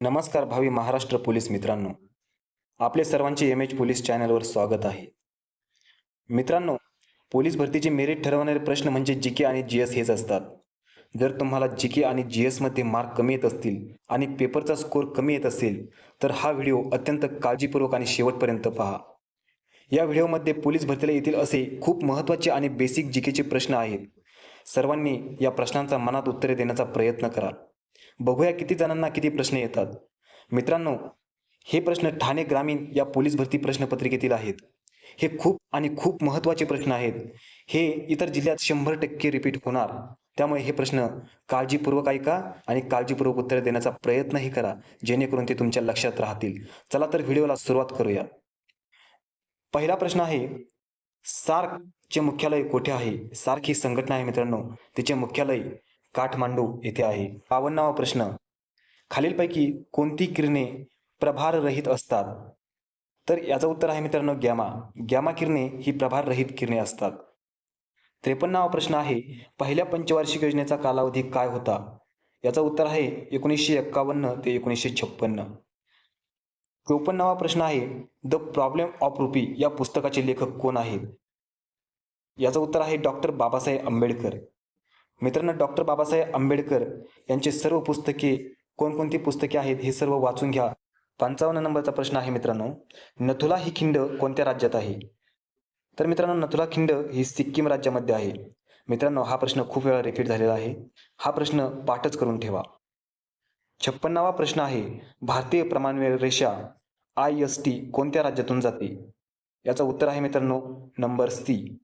नमस्कार भावी महाराष्ट्र पोलीस मित्रांनो. आपले सर्वांचे एम एच पोलीस चॅनलवर स्वागत आहे. मित्रांनो पोलीस भरतीचे मेरिट ठरवणारे प्रश्न म्हणजे जी के आणि जी एस हेच असतात. जर तुम्हाला जी के आणि जी एसमध्ये मार्क कमी येत असतील आणि पेपरचा स्कोर कमी येत असेल तर हा व्हिडिओ अत्यंत काळजीपूर्वक आणि शेवटपर्यंत पहा. या व्हिडिओमध्ये पोलीस भरतीला येतील असे खूप महत्त्वाचे आणि बेसिक जी केचे प्रश्न आहेत. सर्वांनी या प्रश्नांचा मनात उत्तरे देण्याचा प्रयत्न करा. बघूया किती जणांना किती प्रश्न येतात. मित्रांनो हे प्रश्न ठाणे ग्रामीण या पोलीस भरती प्रश्नपत्रिकेतील आहेत. हे खूप आणि खूप महत्त्वाचे प्रश्न आहेत. हे इतर जिल्ह्यात शंभर टक्के रिपीट होणार. त्यामुळे हे प्रश्न काळजीपूर्वक ऐका आणि काळजीपूर्वक उत्तर देण्याचा प्रयत्नही करा जेणेकरून ते तुमच्या लक्षात राहतील. चला तर व्हिडिओला सुरुवात करूया. पहिला प्रश्न आहे सार्कचे मुख्यालय कोठे आहे? सार्क ही संघटना आहे मित्रांनो. तिचे मुख्यालय काठमांडू येथे आहे. बावन्नावा प्रश्न. खालीलपैकी कोणती किरणे प्रभाररहित असतात? तर याचं उत्तर आहे मित्रांनो गॅमा. गॅमा किरणे ही प्रभाररहित किरणे असतात. त्रेपन्नावा प्रश्न आहे पहिल्या पंचवार्षिक योजनेचा कालावधी काय होता? याचं उत्तर आहे एकोणीसशे एक्कावन्न ते एकोणीसशे छप्पन्न. चोपन्नावा प्रश्न आहे द प्रॉब्लेम ऑफ रुपी या पुस्तकाचे लेखक कोण आहेत? याचं उत्तर आहे डॉक्टर बाबासाहेब आंबेडकर. मित्रांनो डॉक्टर बाबासाहेब आंबेडकर यांचे सर्व पुस्तके कोणकोणती पुस्तके आहेत हे सर्व वाचून घ्या. पंचावन्न नंबरचा प्रश्न आहे मित्रांनो नथुला ही खिंड कोणत्या राज्यात आहे? तर मित्रांनो नथुला खिंड ही सिक्कीम राज्यामध्ये आहे. मित्रांनो हा प्रश्न खूप वेळा रिपीट झालेला आहे. हा प्रश्न पाठच करून ठेवा. छप्पन्नावा प्रश्न आहे भारतीय प्रमाणवेळ रेषा आय एस टी कोणत्या राज्यातून जाते? याचं उत्तर आहे मित्रांनो नंबर सी.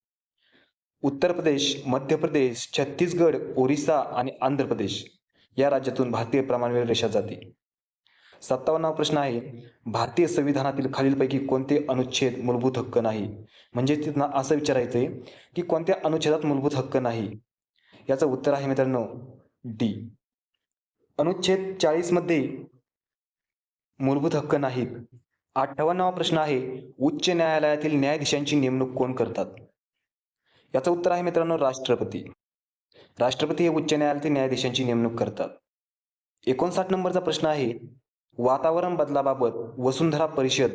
उत्तर प्रदेश मध्य प्रदेश छत्तीसगड ओरिसा आणि आंध्र प्रदेश या राज्यातून भारतीय प्रमाणवेळ रेषा जाते. सत्तावन्नावा प्रश्न आहे भारतीय संविधानातील खालीलपैकी कोणते अनुच्छेद मूलभूत हक्क नाही? म्हणजे तिथं असं विचारायचं आहे की कोणत्या अनुच्छेदात मूलभूत हक्क नाही? याचं उत्तर आहे मित्रांनो डी. अनुच्छेद चाळीसमध्ये मूलभूत हक्क नाहीत. अठ्ठावन्नावा प्रश्न आहे उच्च न्यायालयातील न्यायाधीशांची नेमणूक कोण करतात? याचं उत्तर आहे मित्रांनो राष्ट्रपती. राष्ट्रपती हे उच्च न्यायालयातील न्यायाधीशांची नेमणूक करतात. एकोणसाठ नंबरचा प्रश्न आहे वातावरण बदलाबाबत वसुंधरा परिषद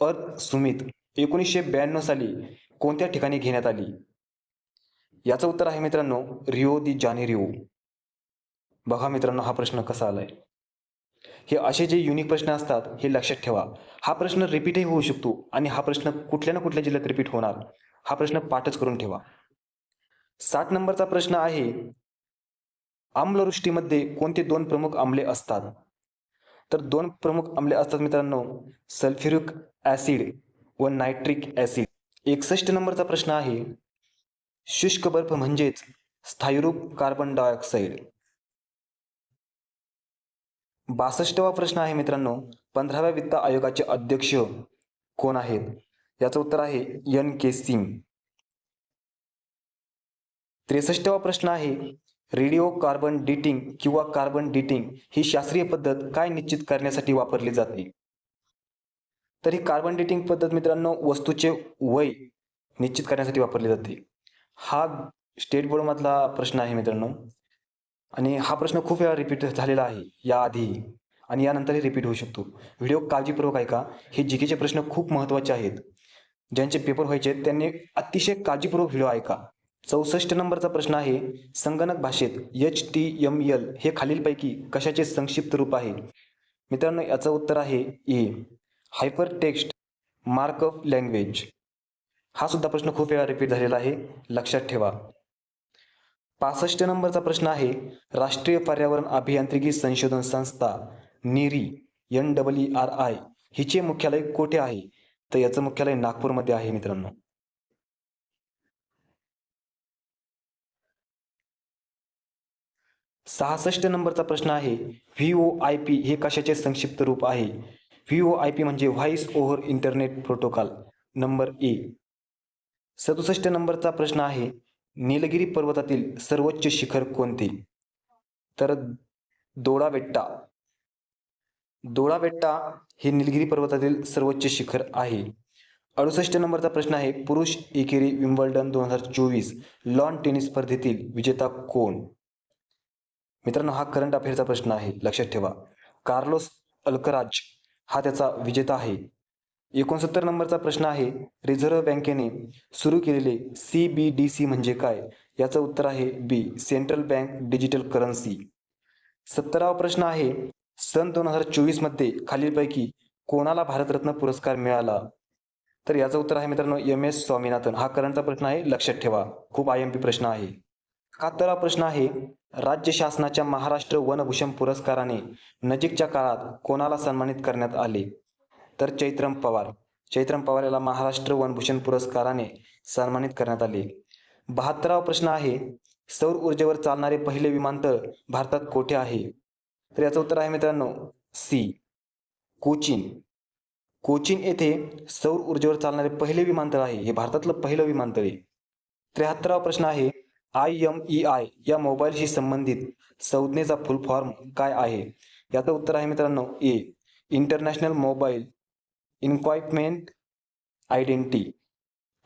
अर्थ सुमित एकोणीसशे ब्याण्णव साली कोणत्या ठिकाणी घेण्यात आली? याचं उत्तर आहे मित्रांनो रिओ दी जानेरिओ. बघा मित्रांनो हा प्रश्न कसा आलाय? हे असे जे युनिक प्रश्न असतात हे लक्षात ठेवा. हा प्रश्न रिपीटही होऊ शकतो आणि हा प्रश्न कुठल्या ना कुठल्या जिल्ह्यात रिपीट होणार. हा प्रश्न पाठच करून ठेवा. सात नंबरचा प्रश्न आहे आम्लवृष्टीमध्ये कोणते दोन प्रमुख आम्ले असतात? तर दोन प्रमुख आम्ले असतात मित्रांनो सल्फ्युरिक ऍसिड व नायट्रिक ऍसिड एकसष्ट नंबरचा प्रश्न आहे शुष्क बर्फ म्हणजेच स्थायीरूप कार्बन डायऑक्साईड बासष्टवा प्रश्न आहे मित्रांनो पंधराव्या वित्त आयोगाचे अध्यक्ष कोण आहेत? याचं उत्तर आहे एन के सिंग. त्रेसष्टवा प्रश्न आहे रेडिओ कार्बन डेटिंग किंवा कार्बन डेटिंग ही शास्त्रीय पद्धत काय निश्चित करण्यासाठी वापरली जाते? तर ही कार्बन डेटिंग पद्धत मित्रांनो वस्तूचे वय निश्चित करण्यासाठी वापरली जाते. हा स्टेट बोर्डमधला प्रश्न आहे मित्रांनो. आणि हा प्रश्न खूप वेळा रिपीट झालेला आहे याआधी. आणि यानंतरही रिपीट होऊ शकतो. व्हिडिओ काळजीपूर्वक ऐका. हे जीकेचे प्रश्न खूप महत्त्वाचे आहेत. ज्यांचे पेपर व्हायचे त्यांनी अतिशय काळजीपूर्वक व्हिडिओ ऐका. चौसष्ट नंबरचा प्रश्न आहे संगणक भाषेत एच टी एम एल हे खालीलपैकी कशाचे संक्षिप्त रूप आहे? मित्रांनो याचं उत्तर आहे A. Hyper text markup language हा सुद्धा प्रश्न खूप वेळा रिपीट झालेला आहे. लक्षात ठेवा. पासष्ट नंबरचा प्रश्न आहे राष्ट्रीय पर्यावरण अभियांत्रिकी संशोधन संस्था NEERI N W R I हिचे मुख्यालय कोठे आहे? तर याचं मुख्यालय नागपूरमध्ये आहे मित्रांनो. सहासष्ट नंबरचा प्रश्न आहे व्ही ओ आय पी हे कशाचे संक्षिप्त रूप आहे? व्ही ओ आय पी म्हणजे voice over internet protocol number A. सदुसष्ट नंबरचा प्रश्न आहे निलगिरी पर्वतातील सर्वोच्च शिखर कोणते? तर दोडाबेट्टा दोडाबेट्टा हे निलगिरी पर्वतातील सर्वोच्च शिखर आहे. अडुसष्ट नंबरचा प्रश्न आहे पुरुष एकेरी विम्बल्डन दोन हजार चोवीस लॉन टेनिस स्पर्धेतील विजेता कोण? मित्रांनो हा करंट अफेअरचा प्रश्न आहे लक्षात ठेवा. कार्लोस अल्कराज हा त्याचा विजेता आहे. एकोणसत्तर नंबरचा प्रश्न आहे रिझर्व्ह बँकेने सुरू केलेले सी बी डी सी म्हणजे काय? याचं उत्तर आहे B central bank digital currency. सत्तरावा प्रश्न आहे सन दोन हजार चोवीसमध्ये खालीलपैकी कोणाला भारतरत्न पुरस्कार मिळाला? तर याचं उत्तर आहे मित्रांनो एम एस स्वामीनाथन. हा करंटचा प्रश्न आहे लक्षात ठेवा. खूप आय एम पी प्रश्न आहे. एकाहत्तरावा प्रश्न आहे राज्य शासनाच्या महाराष्ट्र वनभूषण पुरस्काराने नजीकच्या काळात कोणाला सन्मानित करण्यात आले? तर चैत्रम पवार. चैत्रम पवार याला महाराष्ट्र वनभूषण पुरस्काराने सन्मानित करण्यात आले. बहात्तरावा प्रश्न आहे सौर ऊर्जेवर चालणारे पहिले विमानतळ भारतात कोठे आहे? तर याचं उत्तर आहे मित्रांनो सी. कोचीन. कोचीन येथे सौर ऊर्जेवर चालणारे पहिले विमानतळ आहे. हे भारतातलं पहिलं विमानतळ आहे. त्र्याहत्तरावा प्रश्न आहे आय एम ई आय या मोबाईलशी संबंधित संज्ञेचा फुल फॉर्म काय आहे? याचं उत्तर आहे मित्रांनो A. International mobile equipment identity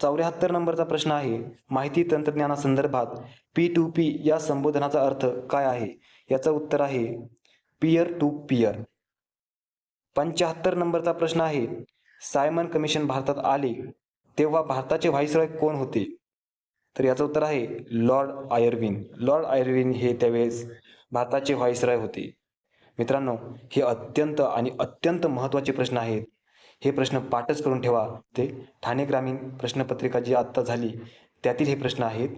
चौऱ्याहत्तर नंबरचा प्रश्न आहे माहिती तंत्रज्ञानासंदर्भात पी टू पी या संबोधनाचा अर्थ काय आहे? याचं उत्तर आहे पियर टू पियर पंच्याहत्तर नंबरचा प्रश्न आहे सायमन कमिशन भारतात आले तेव्हा भारताचे व्हाईसरॉय कोण होते? तर याचं उत्तर आहे लॉर्ड आयर्विन. लॉर्ड आयर्विन हे त्यावेळेस भारताचे व्हाईसरॉय होते. मित्रांनो हे अत्यंत आणि अत्यंत महत्त्वाचे प्रश्न आहेत. हे प्रश्न पाठच करून ठेवा. ते ठाणे ग्रामीण प्रश्नपत्रिका जी आत्ता झाली त्यातील हे प्रश्न आहेत.